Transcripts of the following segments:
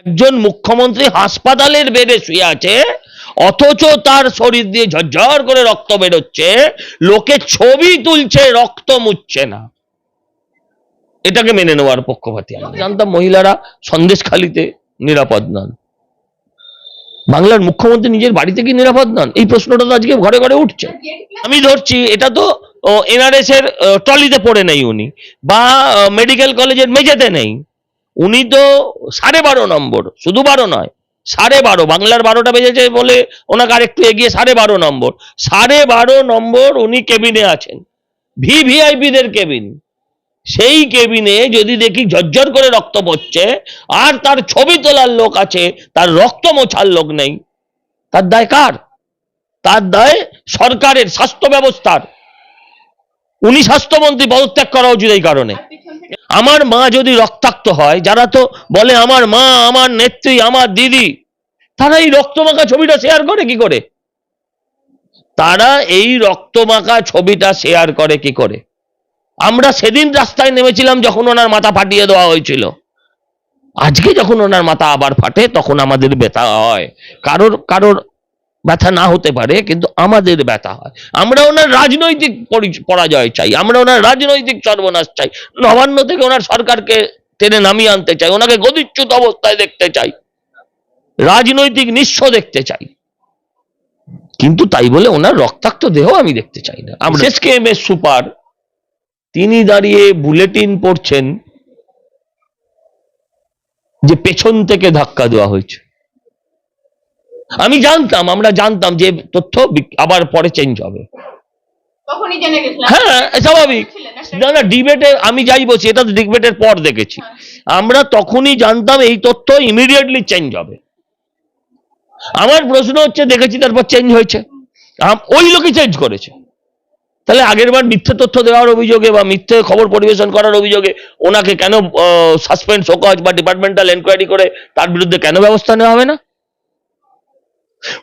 একজন মুখ্যমন্ত্রী হাসপাতালের বেডে শুয়ে আছে, অথচ তার শরীর দিয়ে ঝরঝর করে রক্ত বেরোচ্ছে, লোকে ছবি তুলছে, রক্ত মুচ্ছে না। এটাকে মেনে নেওয়ার পক্ষপাতি আমি। জানতাম মহিলারা সন্দেশখালিতে নিরাপদ নন। বাংলার মুখ্যমন্ত্রী নিজের বাড়িতে কি নিরাপদ নন? এই প্রশ্নটা তো আজকে ঘরে ঘরে উঠছে। আমি ধরছি, এটা তো এনআরএস এর ট্রলিতে পড়ে নেই উনি, বা মেডিকেল কলেজের মেঝেতে নেই। উনি তো সাড়ে বারো নম্বর, শুধু বারো নয়, সাড়ে বারো, বাংলার বারোটা বেজেছে বলে ওনাকে আর একটু এগিয়ে সাড়ে বারো নম্বর। সাড়ে বারো নম্বর উনি কেবিনে আছেন ভি ভিআইপিদের কেবিন। সেই কেবিনে যদি দেখি ঝরঝর করে রক্ত পড়ছে, আর তার ছবি তোলার লোক আছে, তার রক্ত মোছার লোক নেই। তার দায় কার? তার দায় সরকারের স্বাস্থ্য ব্যবস্থার। উনি স্বাস্থ্যমন্ত্রী পদত্যাগ করা উচিত এই কারণে। আমার মা যদি রক্তাক্ত হয়, যারা তো বলে আমার মা, আমার নেত্রী, আমার দিদি তারা এই রক্তমাখা ছবিটা শেয়ার করে কি করে? তারা এই রক্তমাখা ছবিটা শেয়ার করে কি করে? আমরা সেদিন রাস্তায় নেমেছিলাম যখন ওনার মাথা ফাটিয়ে দেওয়া হয়েছিল। আজকে যখন ওনার মাথা আবার ফাটে, তখন আমাদের ব্যথা হয়। কারোর কারোর ব্যথা না হতে পারে কিন্তু আমাদের ব্যথা হয়। আমরা ওনার রাজনৈতিক পরাজয় চাই আমরা ওনার রাজনৈতিক সর্বনাশ চাই। নবান্ন থেকে ওনার সরকারকে টেনে নামিয়ে আনতে চাই ওনাকে গদিচ্যুত অবস্থায় দেখতে চাই রাজনৈতিক নিঃস্ব দেখতে চাই। কিন্তু তাই বলে ওনার রক্তাক্ত দেহ আমি দেখতে চাই না। আমরা শেষ কে এম এস সুপার তিনি দাঁড়িয়ে বুলেটিন পড়ছেন যে পেছন থেকে ধাক্কা দেওয়া হয়েছে। আমি জানতাম আমরা জানতাম যে তথ্য আবার পরে চেঞ্জ হবে। তখনই হ্যাঁ স্বাভাবিক। না, না না ডিবেটে আমি যাই বলছি এটা তো ডিবেটের পর দেখেছি। আমরা তখনই জানতাম এই তথ্য ইমিডিয়েটলি চেঞ্জ হবে। আমার প্রশ্ন হচ্ছে দেখেছি তারপর চেঞ্জ হয়েছে। ওই লোকই চেঞ্জ করেছে। তাহলে আগের বার মিথ্যে তথ্য দেওয়ার অভিযোগে বা মিথ্যে খবর পরিবেশন করার অভিযোগে ওনাকে কেন সাসপেন্ড শোকজ বা ডিপার্টমেন্টাল এনকোয়ারি করে তার বিরুদ্ধে কেন ব্যবস্থা নেওয়া হবে না?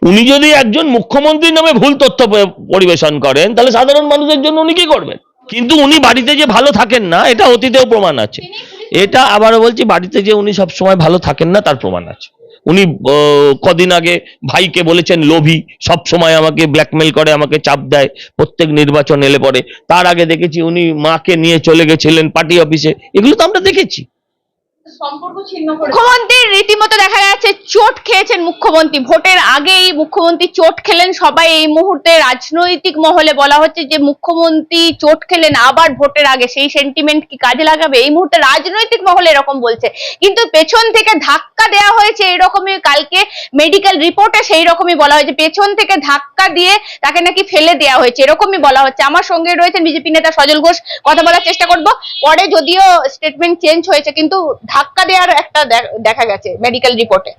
উনি যদি একজন মুখ্যমন্ত্রীর নামে ভুল তথ্য পরিবেশন করেন তাহলে সাধারণ মানুষের জন্য উনি কি করবেন? কিন্তু উনি বাড়িতে যে ভালো থাকেন না এটা অতীতেও প্রমাণ আছে। এটা আবারও বলছি বাড়িতে যে উনি সব সময় ভালো থাকেন না তার প্রমাণ আছে। উনি কদিন আগে ভাইকে বলেছেন লোভী সব সময় আমাকে ব্ল্যাকমেল করে আমাকে চাপ দেয় প্রত্যেক নির্বাচন এলে পরে। তার আগে দেখেছি উনি মাকে নিয়ে চলে গেছিলেন পার্টি অফিসে। এগুলো তো আমরা দেখেছি। সম্পর্ক ছিন্ন করে মুখ্যমন্ত্রী রীতিমতো দেখা যাচ্ছে চোট খেয়েছেন মুখ্যমন্ত্রী। ভোটের আগেই মুখ্যমন্ত্রী চোট খেলেন সবাই। এই মুহূর্তে রাজনৈতিক মহলে বলা হচ্ছে যে মুখ্যমন্ত্রী চোট খেলেন, আবার ভোটের আগে। সেই সেন্টিমেন্ট কি কাজে লাগাবে? এই মুহূর্তে রাজনৈতিক মহলে এরকম বলছে। কিন্তু পেছন থেকে ধাক্কা দেওয়া হয়েছে এরকমই কালকে মেডিকেল রিপোর্টে সেই রকমই বলা হয়েছে। পেছন থেকে ধাক্কা দিয়ে তাকে নাকি ফেলে দেওয়া হয়েছে। এরকমই বলা হচ্ছে। আমার সঙ্গে রয়েছেন বিজেপি নেতা সজল ঘোষ। কথা বলার চেষ্টা করব। পরে যদিও স্টেটমেন্ট চেঞ্জ হয়েছে, কিন্তু ধাক্কা দেওয়ার একটা দেখা গেছে মেডিকেল রিপোর্টে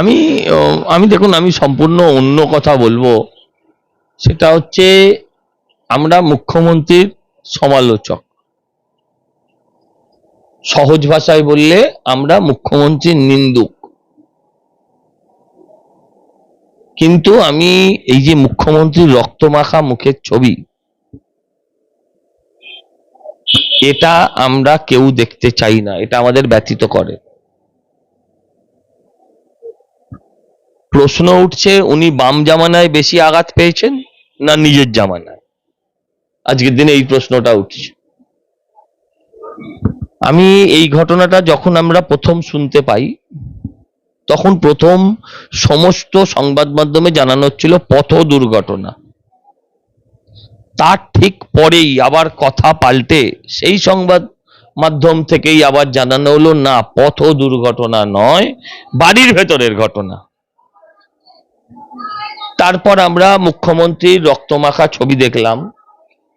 আমি আমি দেখুন, আমি সম্পূর্ণ অন্য কথা বলব। সেটা হচ্ছে, আমরা মুখ্যমন্ত্রীর সমালোচক। সহজ ভাষায় বললে, আমরা মুখ্যমন্ত্রীর নিন্দুক। কিন্তু আমি এই যে মুখ্যমন্ত্রীর রক্তমাখা মুখের ছবি এটা আমরা কেউ দেখতে চাই না, এটা আমাদের ব্যতীত করে। প্রশ্ন উঠছে, উনি বাম জামানায় বেশি আঘাত পেয়েছেন না নিজের জামানায়? আজকের দিনে এই প্রশ্নটা উঠছে। আমি এই ঘটনাটা যখন আমরা প্রথম শুনতে পাই, তখন প্রথম সমস্ত সংবাদ মাধ্যমে জানানো হচ্ছিল পথ দুর্ঘটনা তার ঠিক পরেই আবার কথা পাল্টে সেই সংবাদ মাধ্যম থেকেই আবার জানানো হলো, না, পথ দুর্ঘটনা নয়, বাড়ির ভেতরের ঘটনা। তারপর আমরা মুখ্যমন্ত্রীর রক্তমাখা ছবি দেখলাম।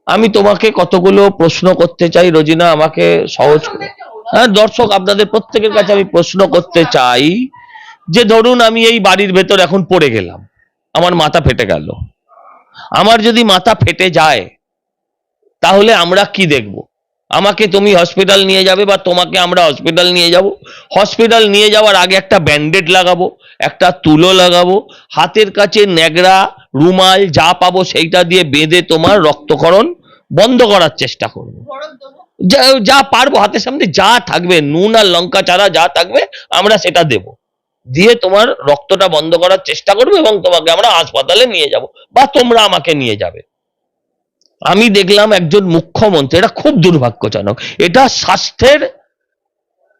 আমি তোমাকে কতগুলো প্রশ্ন করতে চাই, রোজিনা, আমাকে সহজ করে। হ্যাঁ দর্শক, আপনাদের প্রত্যেকের কাছে আমি প্রশ্ন করতে চাই যে, ধরুন আমি এই বাড়ির ভেতর এখন পড়ে গেলাম, আমার মাথা ফেটে গেল। আমার যদি মাথা ফেটে যায়, তাহলে আমরা কি দেখব? আমাকে তুমি হসপিটাল নিয়ে যাবে বা তোমাকে আমরা হসপিটাল নিয়ে যাব? হসপিটাল নিয়ে যাওয়ার আগে একটা ব্যান্ডেড লাগাবো, একটা তুলো লাগাবো, হাতের কাছে ন্যাগড়া রুমাল যা পাবো সেইটা দিয়ে বেঁধে তোমার রক্তকরণ বন্ধ করার চেষ্টা করব। যা যা পারব, হাতের সামনে যা থাকবে, নুন আর লঙ্কা চারা যা থাকবে, আমরা সেটা দেব। দিয়ে তোমার রক্তটা বন্ধ করার চেষ্টা করব এবং তোমাকে আমরা হাসপাতালে নিয়ে যাব বা তোমরা আমাকে নিয়ে যাবে। আমি দেখলাম একজন মুখ্যমন্ত্রী, এটা খুব দুর্ভাগ্যজনক, এটা স্বাস্থ্যের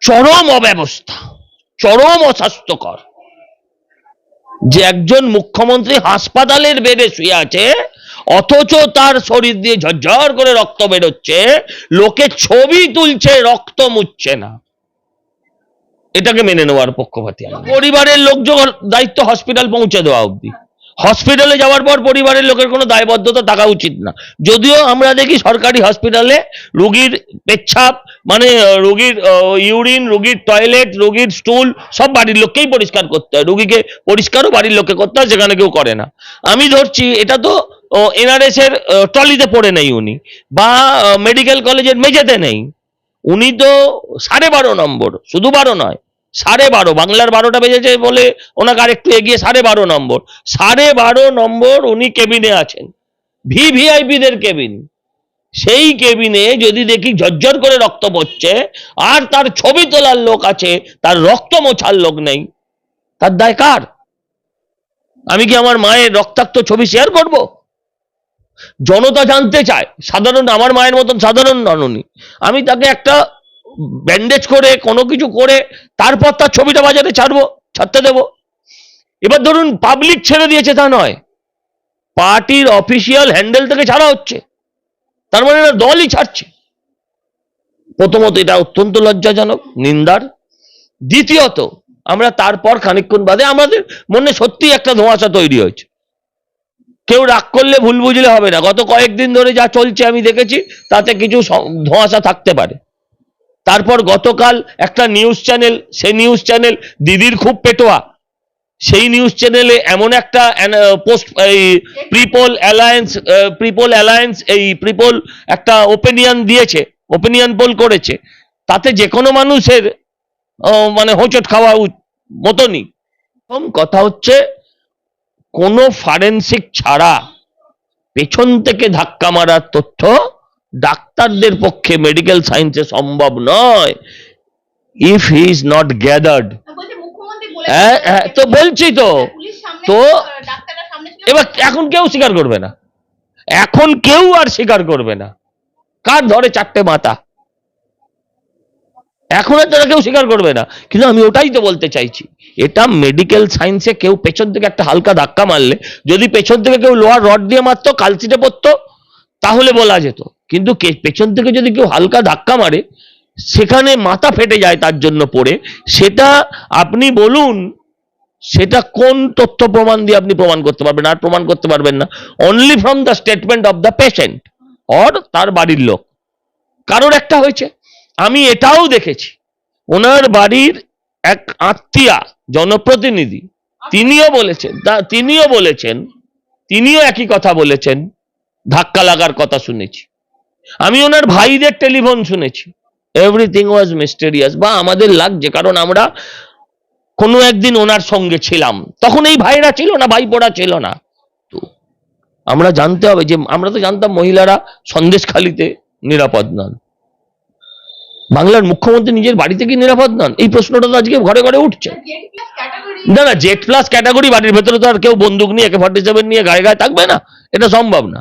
চরম অব্যবস্থা, চরম অস্বাস্থ্যকর। যে একজন মুখ্যমন্ত্রী হাসপাতালের বেডে শুয়ে আছে, অথচ তার শরীর দিয়ে ঝরঝর করে রক্ত বেরোচ্ছে, লোকে ছবি তুলছে, রক্ত মুছছে না। এটাকে মেনে নেওয়ার পক্ষপাতি। পরিবারের লোকজন দায়িত্ব হসপিটাল পৌঁছে দেওয়া অবধি। হসপিটালে যাওয়ার পর পরিবারের লোকের কোনো দায়বদ্ধতা থাকা উচিত না। যদিও আমরা দেখি সরকারি হসপিটালে রুগীর পেচ্ছাপ মানে রুগীর ইউরিন রুগীর টয়লেট রুগীর স্টুল সব বাড়ির লোককেই পরিষ্কার করতে হয়। রুগীকে পরিষ্কারও বাড়ির লোককে করতে হয় সেখানে কেউ করে না। আমি ধরছি, এটা তো এনআরএস এর ট্রলিতে পড়ে নেই উনি, বা মেডিকেল কলেজের মেঝেতে নেই। উনি তো সাড়ে বারো নম্বর, শুধু বারো নয় সাড়ে বারো, বাংলার বারোটা বেজেছে বলে ওনাকে আরেকটু এগিয়ে সাড়ে বারো নম্বর। সাড়ে বারো নম্বর উনি কেবিনে আছেন। ভি ভিআইপিদের কেবিন। সেই কেবিনে যদি দেখি ঝরঝর করে রক্ত পড়ছে, আর তার ছবি তোলার লোক আছে, তার রক্ত মোছার লোক নেই। তার দায় কার? আমি কি আমার মায়ের রক্তাক্ত ছবি শেয়ার করব? জনতা জানতে চায়। সাধারণ, আমার মায়ের মতন সাধারণ নন আমি তাকে একটা ব্যান্ডেজ করে, কোনো কিছু করে, তারপর তার ছবিটা বাজারে ছাড়বো, ছাড়তে দেবো। এবার ধরুন পাবলিক ছেড়ে দিয়েছে তা নয়। পার্টির অফিসিয়াল হ্যান্ডেল থেকে ছাড়া হচ্ছে। তার মানে দলই ছাড়ছে। প্রথমত এটা অত্যন্ত লজ্জাজনক, নিন্দার। দ্বিতীয়ত, আমরা তারপর খানিকক্ষণ বাদে আমাদের মনে সত্যি একটা ধোঁয়াশা তৈরি হয়েছে। কেউ রাগ করলে ভুল বুঝলে হবে না। গত কয়েকদিন ধরে যা চলছে আমি দেখেছি, তাতে কিছু ধোঁয়াশা থাকতে পারে। তারপর গতকাল একটা নিউজ চ্যানেল সেই নিউজ চ্যানেল দিদির খুব পেটোয়া। সেই নিউজ চ্যানেলে এমন একটা পোস্ট এই প্রিপোল অ্যালায়েন্স প্রিপোল অ্যালায়েন্স এই প্রিপোল একটা ওপিনিয়ন দিয়েছে ওপিনিয়ন পোল করেছে। তাতে যে কোনো মানুষের মানে হোঁচট খাওয়া মতনই। প্রথম কথা হচ্ছে, কোনো ফরেন্সিক ছাড়া পেছন থেকে ধাক্কা মারার তথ্য ডাক্তারদের পক্ষে মেডিকেল সায়েন্সে সম্ভব নয়। If he is not gathered হ্যাঁ হ্যাঁ তো বলছি তো তো এবার এখন কেউ স্বীকার করবে না। এখন কেউ আর স্বীকার করবে না। কার ধরে চারটে মাথা? এখন আর তারা কেউ স্বীকার করবে না। কিন্তু আমি ওটাই তো বলতে চাইছি এটা মেডিকেল সায়েন্সে কেউ পেছন থেকে একটা হালকা ধাক্কা মারলে যদি পেছন থেকে কেউ লোহার রড দিয়ে মারতো কালচিটে পড়তো তাহলে বলা যেত। কিন্তু পেছন থেকে যদি কেউ হালকা ধাক্কা মারে, সেখানে মাথা ফেটে যায় তার জন্য পড়ে। সেটা আপনি বলুন, সেটা কোন তথ্য প্রমাণ দিয়ে আপনি প্রমাণ করতে পারবেন? আর প্রমাণ করতে পারবেন না। Only from the statement of the patient or তার বাড়ির লোক। কারোর একটা হয়েছে। আমি এটাও দেখেছি। ওনার বাড়ির এক আত্মীয়া, জনপ্রতিনিধি, তিনিও বলেছেন তিনিও বলেছেন, তিনিও একই কথা বলেছেন। ধাক্কা লাগার কথা শুনেছি। আমি ওনার ভাইদের টেলিফোন শুনেছি। এভরিথিং ওয়াজ মিস্টেরিয়াস বা আমাদের লাগছে কারণ আমরা কোনো একদিন ওনার সঙ্গে ছিলাম। তখন এই ভাইরা ছিল না ভাইপোরা ছিল না। তো আমরা জানতে হবে যে আমরা তো জানতাম মহিলারা সন্দেশখালিতে নিরাপদ নন। বাংলার মুখ্যমন্ত্রী নিজের বাড়িতে কি নিরাপদ নন? এই প্রশ্নটা তো আজকে ঘরে ঘরে উঠছে। না না জেড প্লাস ক্যাটাগরি বাড়ির ভেতরে তো আর কেউ বন্দুক নিয়ে একে ফর্টি সেভেন নিয়ে গায়ে গায়ে থাকবে না। এটা সম্ভব না।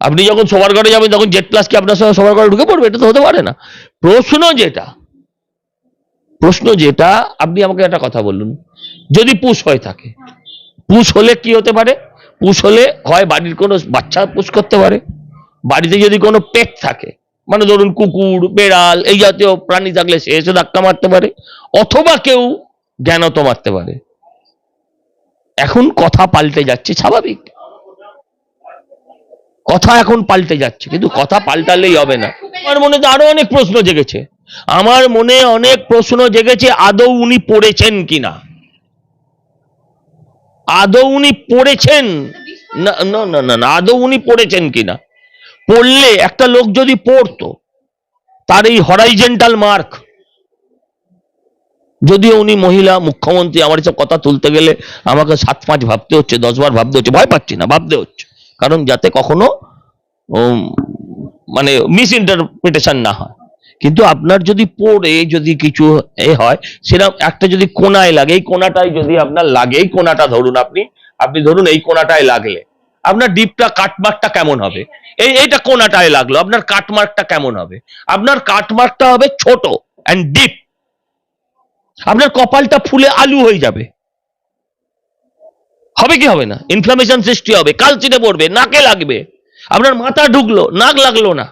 আপনি যখন সবার ঘরে যাবেন, তখন জেড প্লাস কি আপনার সঙ্গে সবার ঘরে ঢুকে পড়বে? এটা তো হতে পারে না। প্রশ্ন যেটা প্রশ্ন যেটা, আপনি আমাকে একটা কথা বলুন। যদি পুষ হয়ে থাকে, পুষ হলে কি হতে পারে? পুষ হলে হয় বাড়ির কোনো বাচ্চা পুষ করতে পারে। বাড়িতে যদি কোনো পেট থাকে মানে ধরুন কুকুর, বেড়াল, এই জাতীয় প্রাণী থাকলে সে এসে ধাক্কা মারতে পারে, অথবা কেউ জ্ঞানত মারতে পারে। এখন কথা পাল্টে যাচ্ছে, স্বাভাবিক। কথা এখন পাল্টে যাচ্ছে, কিন্তু কথা পাল্টালেই হবে না। আমার মনে তো আরও অনেক প্রশ্ন জেগেছে। আমার মনে অনেক প্রশ্ন জেগেছে, আদৌ উনি পড়েছেন কিনা? আদৌ উনি পড়েছেন? না না না না আদৌ উনি পড়েছেন কিনা? পড়লে একটা লোক যদি পড়তো, তার এই হরাইজেন্টাল মার্ক যদিও উনি মহিলা, মুখ্যমন্ত্রী, আমার এসব কথা তুলতে গেলে আমাকে সাত পাঁচ ভাবতে হচ্ছে, দশ বার ভাবতে হচ্ছে, ভয় পাচ্ছি না, ভাবতে হচ্ছে। কারণ যাতে কখনো মানে মিস ইন্টারপ্রিটেশন না হয়। কিন্তু আপনার যদি পড়ে যদি কিছু এ হয় সেরকম একটা যদি কোনায় লাগে, এই কোনাটায় যদি আপনার লাগে, এই কোনাটা ধরুন আপনি আপনি ধরুন এই কোনাটায় লাগলে, আপনার ডিপটা কাটমার্কটা কেমন হবে? এই, এইটা কোনাটায় লাগল, আপনার কাটমার্কটা কেমন হবে? আপনার কাটমার্কটা হবে ছোট অ্যান্ড ডিপ আপনার কপালটা ফুলে আলু হয়ে যাবে। হবে কি হবে না? ইনফ্লামেশন সৃষ্টি হবে কালচিটে পড়বে নাকে লাগবে। আপনার মাথা ঢুকলো নাক লাগল না।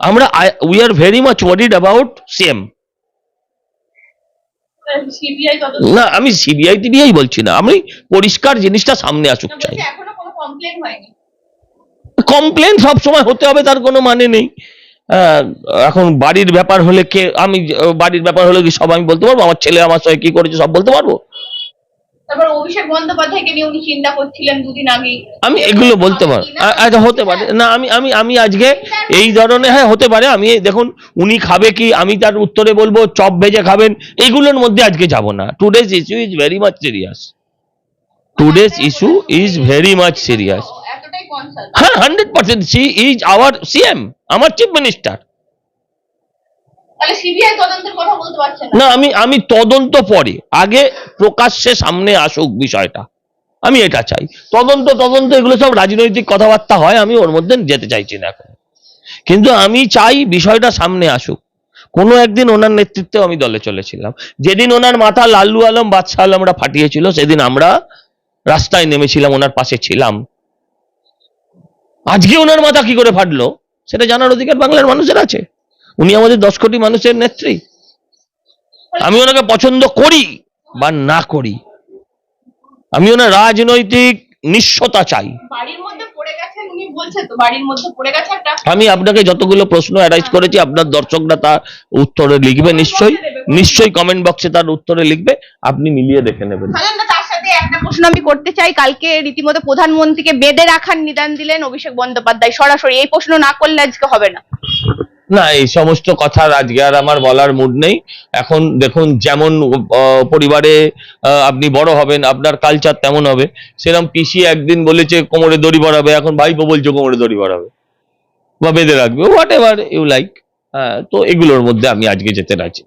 আমরা we are very much worried about same CBI না আমি সিবিআই টিবিআই বলছি না আমি পরিষ্কার জিনিসটা সামনে আসুক চাই। কমপ্লেন সব সময় হতে হবে তার কোনো মানে নেই। এখন বাড়ির ব্যাপার হলে কে আমি বাড়ির ব্যাপার হলে কি সব আমি বলতে পারব? আমার ছেলে আমার সঙ্গে কি করেছে সব বলতে পারব? তারপর অভিষেক বন্দ্যোপাধ্যায়কে নিয়ে উনি চিন্তা করছিলেন দুদিন আগে। আমি এগুলো বলতে পারব আ- আচ্ছা হতে পারে। না আমি আমি আমি আজকে এই ধরনের হ্যাঁ হতে পারে। আমি দেখুন উনি খাবে কি? আমি তার উত্তরে বলব চপ ভেজে খাবেন। এগুলোর মধ্যে আজকে যাব না। Today's issue is very much serious today's issue is very much serious হ্যাঁ hundred percent she is our CM আমার চিফ মিনিস্টার তাহলে সিবিআই তদন্তের কথা বলতে পারছেন না। আমি আমি তদন্ত পরে। আগে প্রকাশ্যে সামনে আসুক বিষয়টা। আমি এটা চাই। তদন্ত তদন্ত, এগুলো সব রাজনৈতিক কথাবার্তা হয়, আমি ওর মধ্যে যেতে চাইছি না এখন। কিন্তু আমি চাই বিষয়টা সামনে আসুক। কোনো একদিন ওনার নেতৃত্বে আমি দলে চলেছিলাম। যেদিন ওনার মাথা লাল্লু আলম, বাদশাহ আলমরা ফাটিয়েছিল, সেদিন আমরা রাস্তায় নেমেছিলাম, ওনার পাশে ছিলাম। আজকে ওনার মাথা কি করে ফাটলো, সেটা জানার অধিকার বাংলার মানুষের আছে। উনি আমাদের দশ কোটি মানুষের নেত্রী। আমি ওনাকে পছন্দ করি বা না করি। আমি ওনার রাজনৈতিক নিঃস্বতা চাই। আমি আপনাকে যতগুলো প্রশ্ন অ্যারাইজ করেছি আপনার দর্শকরা তার উত্তরে লিখবে নিশ্চয়ই। নিশ্চয়ই কমেন্ট বক্সে তার উত্তরে লিখবে। আপনি মিলিয়ে দেখে নেবেন। তার সাথে একটা প্রশ্ন আমি করতে চাই। কালকে রীতিমতো প্রধানমন্ত্রীকে বেঁধে রাখার নিদান দিলেন অভিষেক বন্দ্যোপাধ্যায়। সরাসরি এই প্রশ্ন না করলে আজকে হবে না। না, এই সমস্ত কথা আজকে আর আমার বলার মুড নেই। এখন দেখুন, যেমন পরিবারে আপনি বড় হবেন, আপনার কালচার তেমন হবে। সেরকম পিসি একদিন বলেছে, কোমরে দড়ি বাড়াবে। এখন ভাইপো বলছে, কোমরে দড়ি বাড়াবে। বা বেঁধে রাখবে হোয়াট এভার ইউ লাইক হ্যাঁ তো এগুলোর মধ্যে আমি আজকে যেতে রাজি।